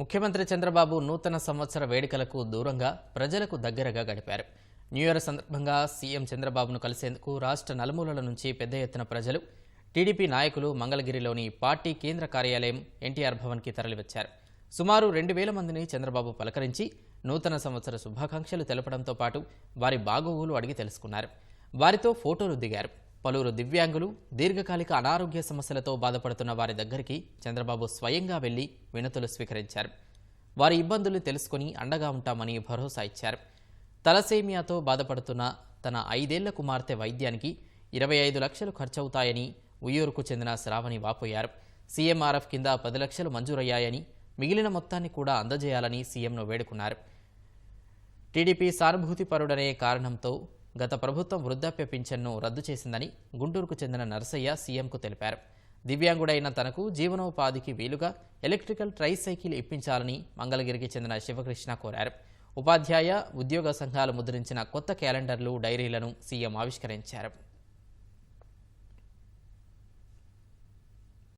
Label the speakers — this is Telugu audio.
Speaker 1: ముఖ్యమంత్రి చంద్రబాబు నూతన సంవత్సర వేడుకలకు దూరంగా ప్రజలకు దగ్గరగా గడిపారు. న్యూ ఇయర్ సందర్భంగా సీఎం చంద్రబాబును కలిసేందుకు రాష్ట్ర నలుమూలల నుంచి పెద్ద ఎత్తున ప్రజలు టీడీపీ నాయకులు మంగళగిరిలోని పార్టీ కేంద్ర కార్యాలయం ఎన్టీఆర్ భవన్కి తరలివచ్చారు. సుమారు రెండు వేల మందిని చంద్రబాబు పలకరించి నూతన సంవత్సర శుభాకాంక్షలు తెలపడంతో పాటు వారి బాగోగులు అడిగి తెలుసుకున్నారు. వారితో ఫోటోలు దిగారు. పలువురు దివ్యాంగులు దీర్ఘకాలిక అనారోగ్య సమస్యలతో బాధపడుతున్న వారి దగ్గరికి చంద్రబాబు స్వయంగా వెళ్ళి వినతులు స్వీకరించారు. వారి ఇబ్బందులు తెలుసుకుని అండగా ఉంటామని భరోసా ఇచ్చారు. తలసేమియాతో బాధపడుతున్న తన ఐదేళ్ళ కుమార్తె వైద్యానికి ఇరవై ఐదు లక్షలు ఖర్చవుతాయని ఉయ్యూరుకు చెందిన శ్రావణి వాపోయారు. సీఎంఆర్ఎఫ్ కింద పది లక్షలు మంజూరయ్యాయని మిగిలిన మొత్తాన్ని కూడా అందజేయాలని సీఎంను వేడుకున్నారు. టీడీపీ సానుభూతిపరుడనే కారణంతో గత ప్రభుత్వం వృద్ధాప్య పింఛన్ను రద్దు చేసిందని గుంటూరుకు చెందిన నరసయ్య సీఎంకు తెలిపారు. దివ్యాంగుడైన తనకు జీవనోపాధికి వీలుగా ఎలక్ట్రికల్ ట్రైసైకిల్ ఇప్పించాలని మంగళగిరికి చెందిన శివకృష్ణ కోరారు. ఉపాధ్యాయ ఉద్యోగ సంఘాలు ముద్రించిన కొత్త క్యాలెండర్లు డైరీలను సీఎం ఆవిష్కరించారు.